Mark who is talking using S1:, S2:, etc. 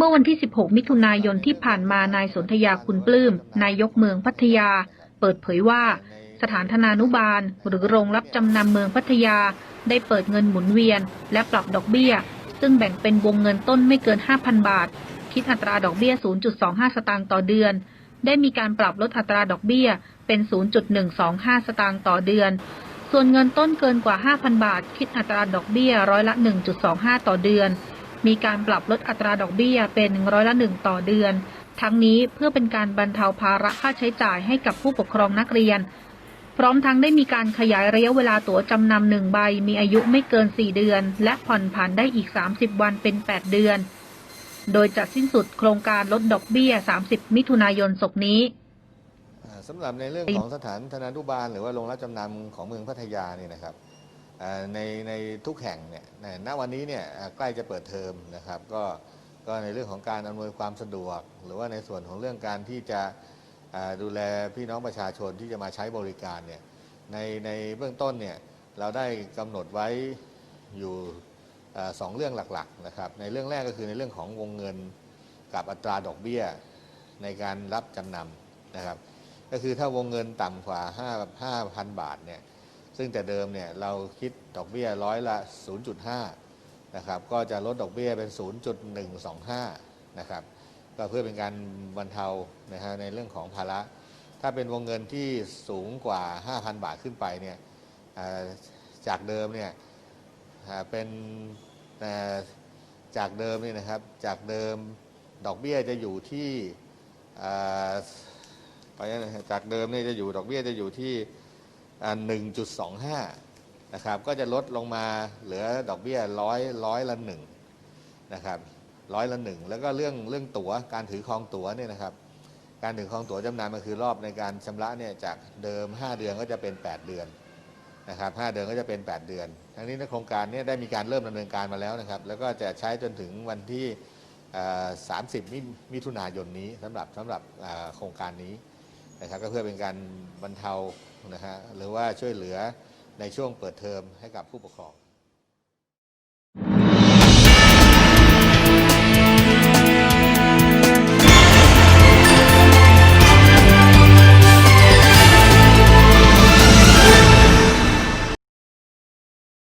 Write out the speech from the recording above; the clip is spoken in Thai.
S1: เมื่อวันที่ 16 มิถุนายนที่ผ่านมานายสนธยาคุณปลื้ม นายกเมืองพัทยา เปิดเผยว่า สถานธนานุบาล หรือโรงรับจำนำเมืองพัทยา ได้เปิดเงินหมุนเวียน และปรับดอกเบี้ย ซึ่งแบ่งเป็นวงเงินต้นไม่เกิน 5,000 บาท คิดอัตราดอกเบี้ย 0.25 สตางค์ต่อเดือน ได้มีการปรับลดอัตราดอกเบี้ยเป็น 0.125 สตางค์ต่อเดือน ส่วนเงินต้นเกินกว่า 5,000 บาท คิดอัตราดอกเบี้ยร้อยละ 1.25 ต่อเดือน มีการปรับลดอัตราดอกเบี้ยเป็นร้อยละหนึ่งต่อเดือน ทั้งนี้เพื่อเป็นการบรรเทาภาระค่าใช้จ่ายให้กับผู้ปกครองนักเรียน พร้อมทั้งได้มีการขยายระยะเวลาตั๋วจำนำหนึ่งใบ มีอายุไม่เกิน 4 เดือน และผ่อนผันได้อีก 30 วันเป็น 8 เดือน โดยจะสิ้นสุดโครงการลดดอกเบี้ย 30 มิถุนายนศกนี้
S2: สำหรับในเรื่องของสถานธนานุบาล หรือว่าโรงรับจำนำของเมืองพัทยาเนี่ยนะครับ ในในทุกแห่งเนี่ยในณวันนี้เนี่ยใกล้จะเปิดเทอมนะครับก็ก็ในเรื่องของการอำนวยความสะดวก หรือว่าในส่วนของเรื่องการที่จะดูแลพี่น้องประชาชนที่จะมาใช้บริการเนี่ยในในเบื้องต้นเนี่ยเราได้กำหนดไว้อยู่อสองเรื่องหลักๆนะครับในเรื่องแรกก็คือในเรื่องของวงเงินกับอัตราดอกเบี้ยในการรับจำนำนะครับก็คือถ้าวงเงินต่ำกว่า 5 5,000 บาทเนี่ย ซึ่งแต่เดิมเนี่ยเราคิดดอกเบี้ยร้อยละ 0.5 นะครับ ก็จะลดดอกเบี้ยเป็น 0.125 นะครับ ก็เพื่อเป็นการบรรเทานะฮะในเรื่องของภาระ ถ้าเป็นวงเงินที่สูงกว่า 5,000 บาทขึ้นไปเนี่ยจากเดิมเนี่ยเป็นจากเดิมเนี่ยนะครับ จากเดิมดอกเบี้ยจะอยู่ที่ไปนะจากเดิมเนี่ยจะอยู่ดอกเบี้ยจะอยู่ที่ 1.25 นะครับ ก็จะลดลงมาเหลือดอกเบี้ยร้อยร้อยละหนึ่งนะครับร้อยละหนึ่งแล้วก็เรื่องเรื่องตั๋วการถือครองตั๋วเนี่ยนะครับ การถือครองตั๋วจำนำก็คือรอบในการชำระเนี่ยจากเดิม 5 เดือนก็จะเป็น 8 เดือนนะครับ5เดือนก็จะเป็น 8 เดือน ทั้งนี้ในโครงการนี้ได้มีการเริ่มดำเนินการมาแล้วนะครับ แล้วก็จะใช้จนถึงวันที่ 30 มิถุนายนนี้สำหรับสำหรับโครงการนี้ นะครับก็เพื่อเป็นการบรรเทานะฮะหรือว่าช่วยเหลือในช่วงเปิดเทอมให้กับผู้ปกครอง